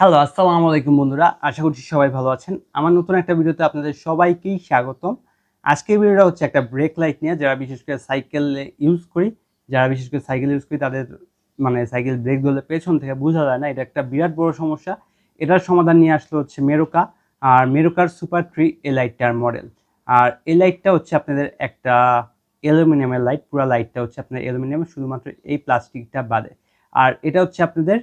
Hello, আসসালামু আলাইকুম বন্ধুরা। আশা করছি সবাই ভালো আছেন। আমার নতুন একটা ভিডিওতে আপনাদের সবাইকেই স্বাগতম। আজকের ভিডিওটা হচ্ছে একটা ব্রেক লাইট নিয়ে, যারা বিশেষ করে সাইকেল ইউজ করি, যারা বিশেষ করে সাইকেল ইউজ করি, তাদের মানে সাইকেল ব্রেক ধরলে পেছন থেকে বোঝা যায় না, এটা একটা বিরাট বড় সমস্যা। এটার সমাধান নিয়ে আসলো হচ্ছে মেরোকা আর মেরোকার সুপার থ্রি এ লাইটটার মডেল আর এই লাইটটা হচ্ছে আপনাদের একটা অ্যালুমিনিয়ামের লাইট পুরো লাইটটা হচ্ছে আপনার অ্যালুমিনিয়াম শুধুমাত্র এই প্লাস্টিকটা বাদে। আর এটা হচ্ছে আপনাদের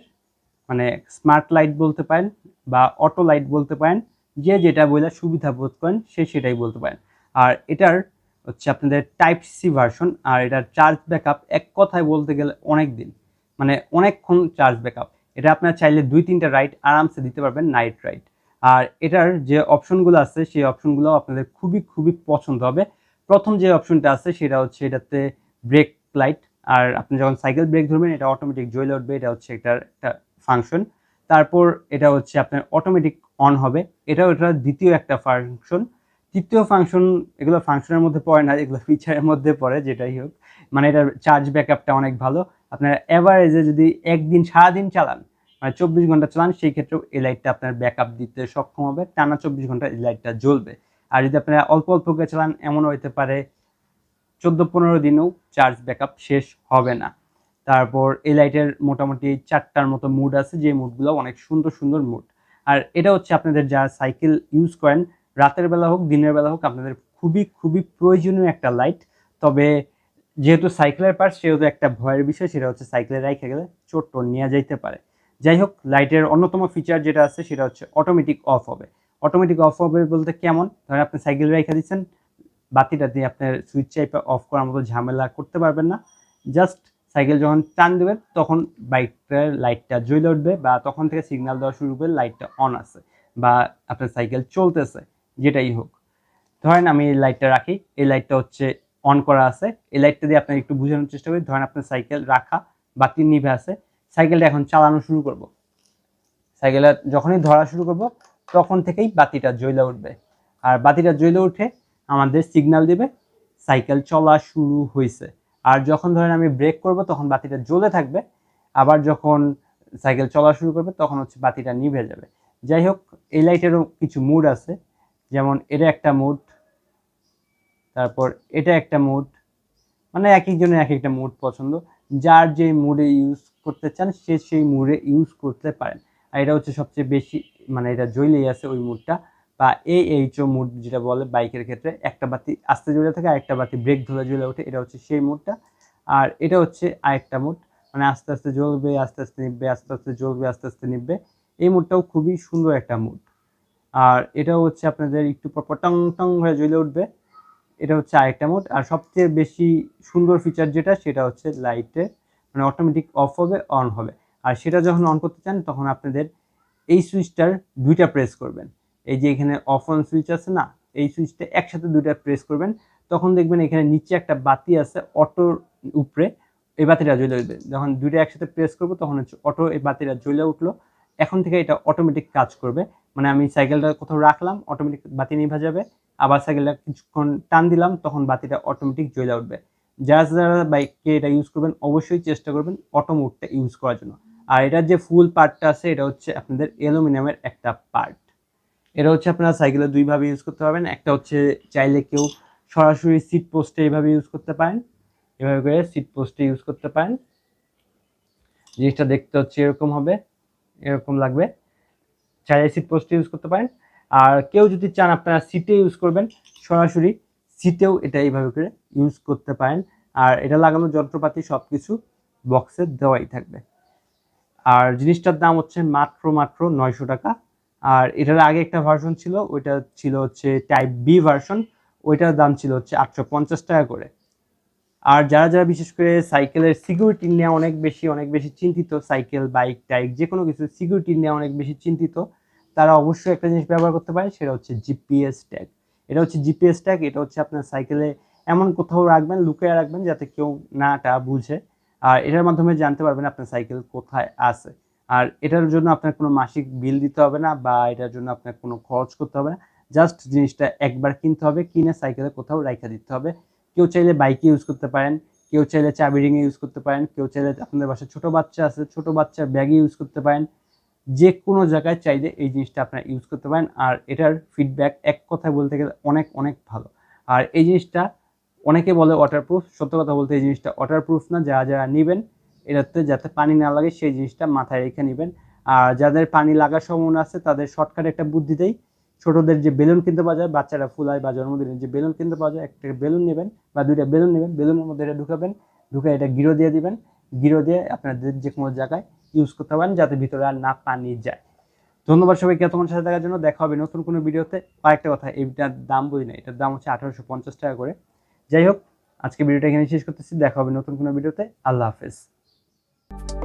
মানে স্মার্ট লাইট বলতে পারেন বা অটো লাইট বলতে পারেন, যে যেটা বলে সুবিধা বোধ করেন, সে সেটাই বলতে পারেন। আর এটার হচ্ছে আপনাদের টাইপ সি ভার্সন আর এটার চার্জ ব্যাকআপ এক কথায় বলতে গেলে অনেক দিন মানে অনেকক্ষণ চার্জ ব্যাকআপ এটা আপনার চাইলে দুই তিনটা রাইড আরামসে দিতে পারবেন নাইট রাইড আর এটার যে অপশনগুলো আছে, সেই অপশনগুলো আপনাদের খুবই খুবই পছন্দ হবে। প্রথম যে অপশনটা আছে, সেটা হচ্ছে এটাতে ব্রেক লাইট আর আপনি যখন সাইকেল ব্রেক ধরবেন, এটা অটোমেটিক জ্বলে উঠবে। এটা হচ্ছে এটার একটা ফাংশন তারপর এটা হচ্ছে আপনার অটোমেটিক অন হবে। এটাও এটা দ্বিতীয় একটা ফাংশন তৃতীয় ফাংশন এগুলো ফাংশনের মধ্যে পড়ে না, এগুলো ফিচারের মধ্যে পড়ে, যেটাই হোক। মানে এটার চার্জ ব্যাকআপটা অনেক ভালো। আপনার অ্যাভারেজে যদি একদিন সারাদিন চালান মানে চব্বিশ ঘণ্টা চালান, সেই ক্ষেত্রেও এই লাইটটা আপনার ব্যাকআপ দিতে সক্ষম হবে। টানা চব্বিশ ঘণ্টা এই লাইটটা জ্বলবে। আর যদি আপনারা অল্প অল্প করে চালান, এমনও হতে পারে, চোদ্দ পনেরো দিনেও চার্জ ব্যাকআপ শেষ হবে না। তারপর এই লাইটের মোটামুটি চারটার মতো মুড আছে, যে মুডগুলো অনেক সুন্দর সুন্দর মুড আর এটা হচ্ছে আপনাদের যারা সাইকেল ইউজ করেন, রাতের বেলা হোক, দিনের বেলা হোক, আপনাদের খুবই খুবই প্রয়োজনীয় একটা লাইট তবে যেহেতু সাইকেলের পার্ট সেহেতু একটা ভয়ের বিষয়, সেটা হচ্ছে সাইকেলে রাইখে গেলে চোট নেওয়া যাইতে পারে। যাই হোক লাইটের অন্যতম ফিচার যেটা আছে, সেটা হচ্ছে অটোমেটিক অফ হবে। অটোমেটিক অফ হবে বলতে কেমন? ধরেন আপনি সাইকেল রেখে দিচ্ছেন, বাতিটা দিয়ে আপনার সুইচ চাইপে অফ করার মতো ঝামেলা করতে পারবেন না। জাস্ট সাইকেল যখন টান দেবেন তখন বাইকটার লাইটটা জ্বলে উঠবে বা তখন থেকে সিগন্যাল দেওয়া শুরু করবে লাইটটা অন আছে বা আপনার সাইকেল চলতেছে, যেটাই হোক। ধরেন আমি এই লাইটটা রাখি, এই লাইটটা হচ্ছে অন করা আছে। এই লাইটটা দিয়ে আপনার একটু বোঝানোর চেষ্টা করি, ধরেন আপনার সাইকেল রাখা বাতি নিভে আছে, সাইকেলটা এখন চালানো শুরু করব। সাইকেলটা যখনই ধরা শুরু করব, তখন থেকেই বাতিটা জ্বলে উঠবে। আর বাতিটা জ্বলে উঠে আমাদের সিগন্যাল দিবে, সাইকেল চলা শুরু হয়েছে আর যখন ধরেন আমি ব্রেক করব, তখন বাতিটা জ্বলে থাকবে। আবার যখন সাইকেল চলা শুরু করবে, তখন হচ্ছে বাতিটা নিভে যাবে। যাই হোক, এই লাইটেরও কিছু মুড আছে। যেমন এটা একটা মুড তারপর এটা একটা মুড মানে এক একজনের এক একটা মুড পছন্দ। যার যে মুডে ইউজ করতে চান, সে সেই মুডে ইউজ করতে পারেন। আর এটা হচ্ছে সবচেয়ে বেশি মানে এটা জ্বলেই আছে ওই মুডটা বা এই এইচ ও মুড যেটা বলে বাইকের ক্ষেত্রে, একটা বাতি আস্তে জ্বলে থাকে, আরেকটা বাতি ব্রেক ধরে জ্বলে ওঠে, এটা হচ্ছে সেই মুডটা আর এটা হচ্ছে আরেকটা মুড মানে আস্তে আস্তে জ্বলবে, আস্তে আস্তে নিববে আস্তে আস্তে জ্বলবে, আস্তে আস্তে নিববে এই মুডটাও খুবই সুন্দর একটা মুড আর এটাও হচ্ছে আপনাদের একটু পরপর টং টং হয়ে জ্বলে উঠবে। এটা হচ্ছে আরেকটা মোড আর সবচেয়ে বেশি সুন্দর ফিচার যেটা, সেটা হচ্ছে লাইটে মানে অটোমেটিক অফ হবে অন হবে। আর সেটা যখন অন করতে চান, তখন আপনাদের এই সুইচটার দুইটা প্রেস করবেন। এই যে এখানে অফ অন সুইচ আছে না, এই সুইচটা একসাথে দুইটা প্রেস করবেন, তখন দেখবেন এখানে নিচে একটা বাতি আছে অটোর উপরে, এই বাতিটা জ্বলে উঠবে। যখন দুইটা একসাথে প্রেস করব, তখন হচ্ছে অটো এই বাতিটা জ্বলে উঠল। এখন থেকে এটা অটোমেটিক কাজ করবে। মানে আমি সাইকেলটা কোথাও রাখলাম অটোমেটিক বাতি নিভা যাবে। আবার সাইকেলটা কিছুক্ষণ টান দিলাম, তখন বাতিটা অটোমেটিক জ্বলে উঠবে। যারা যারা বাইককে এটা ইউজ করবেন, অবশ্যই চেষ্টা করবেন অটো মোডটা ইউজ করার জন্য। আর এটার যে ফুল পার্টটা আছে, এটা হচ্ছে আপনাদের অ্যালুমিনিয়ামের একটা পার্ট এটা হচ্ছে আপনারা সাইকেলে দুইভাবে ইউজ করতে পারবেন। একটা হচ্ছে চাইলে কেউ সরাসরি সিট পোস্টে এইভাবে ইউজ করতে পারেন। এভাবে করে সিট পোস্টে ইউজ করতে পারেন। জিনিসটা দেখতে হচ্ছে এরকম হবে, এরকম লাগবে। চাইলে সিট পোস্টে ইউজ করতে পারেন। আর কেউ যদি চান আপনারা সিটে ইউজ করবেন, সরাসরি সিটেও এটা এইভাবে করে ইউজ করতে পারেন। আর এটা লাগানোর যন্ত্রপাতি সব কিছু বক্সে দেওয়াই থাকবে। আর জিনিসটার দাম হচ্ছে মাত্র মাত্র নয়শো টাকা। আর এটার আগে একটা ভার্সন ছিল, ওইটা ছিল হচ্ছে টাইপ বি ভার্সন ওইটার দাম ছিল হচ্ছে আটশো পঞ্চাশ টাকা করে। আর যারা যারা বিশেষ করে সাইকেলের সিকিউরিটি নিয়ে অনেক বেশি অনেক বেশি চিন্তিত সাইকেল বাইক টাইক যে কোনো কিছু সিকিউরিটি নিয়ে অনেক বেশি চিন্তিত, তারা অবশ্যই একটা জিনিস ব্যবহার করতে পারে, সেটা হচ্ছে জিপিএস ট্যাগ এটা হচ্ছে জিপিএস ট্যাগ এটা হচ্ছে আপনার সাইকেলে এমন কোথাও রাখবেন, লুকিয়ে রাখবেন যাতে কেউ নাটা বুঝে। আর এটার মাধ্যমে জানতে পারবেন আপনার সাইকেল কোথায় আছে। আর এটার জন্য আপনার কোনো মাসিক বিল দিতে হবে না বা এটার জন্য আপনার কোনো খরচ করতে হবে না। জাস্ট জিনিসটা একবার কিনতে হবে, কিনে সাইকেলে কোথাও রাইখা দিতে হবে। কেউ চাইলে বাইকে ইউজ করতে পারেন, কেউ চাইলে চাবি রিংয়ে ইউজ করতে পারেন, কেউ চাইলে আপনাদের বাসায় ছোটো বাচ্চা আছে, ছোটো বাচ্চার ব্যাগে ইউজ করতে পারেন। যে কোনো জায়গায় চাইলে এই জিনিসটা আপনারা ইউজ করতে পারেন। আর এটার ফিডব্যাক এক কথায় বলতে গেলে অনেক অনেক ভালো। আর এই জিনিসটা অনেকে বলে ওয়াটারপ্রুফ সত্য কথা বলতে এই জিনিসটা ওয়াটারপ্রুফ না, যারা যারা নেবেন এটাতে যাতে পানি না লাগে, সেই জিনিসটা মাথায় রেখে নেবেন। আর যাদের পানি লাগার সম্ভাবনা আছে, তাদের শর্টকাট একটা বুদ্ধি দেই। ছোটদের যে বেলুন কিনতে পাওয়া যায়, বাচ্চারা ফুলায় বা জন্মদিনের যে বেলুন কিনতে পাওয়া যায়, একটা বেলুন নেবেন বা দুইটা বেলুন নেবেন, বেলুনের মধ্যে এটা ঢুকাবেন, ঢুকে এটা গিরো দিয়ে দিবেন। গিরো দিয়ে আপনাদের যে কোনো জায়গায় ইউজ করতে পারেন, যাতে ভিতরে আর না পানি যায়। ধন্যবাদ সবাইকে তোমার সাথে দেখার জন্য। দেখা হবে নতুন কোনো ভিডিওতে। আর একটা কথা এইটার দাম বলি না, এটার দাম হচ্ছে আঠারোশো পঞ্চাশ টাকা করে। যাই হোক, আজকে ভিডিওটা এখানে শেষ করতেছি। দেখা হবে নতুন কোনো ভিডিওতে। আল্লাহ হাফেজ। Thank you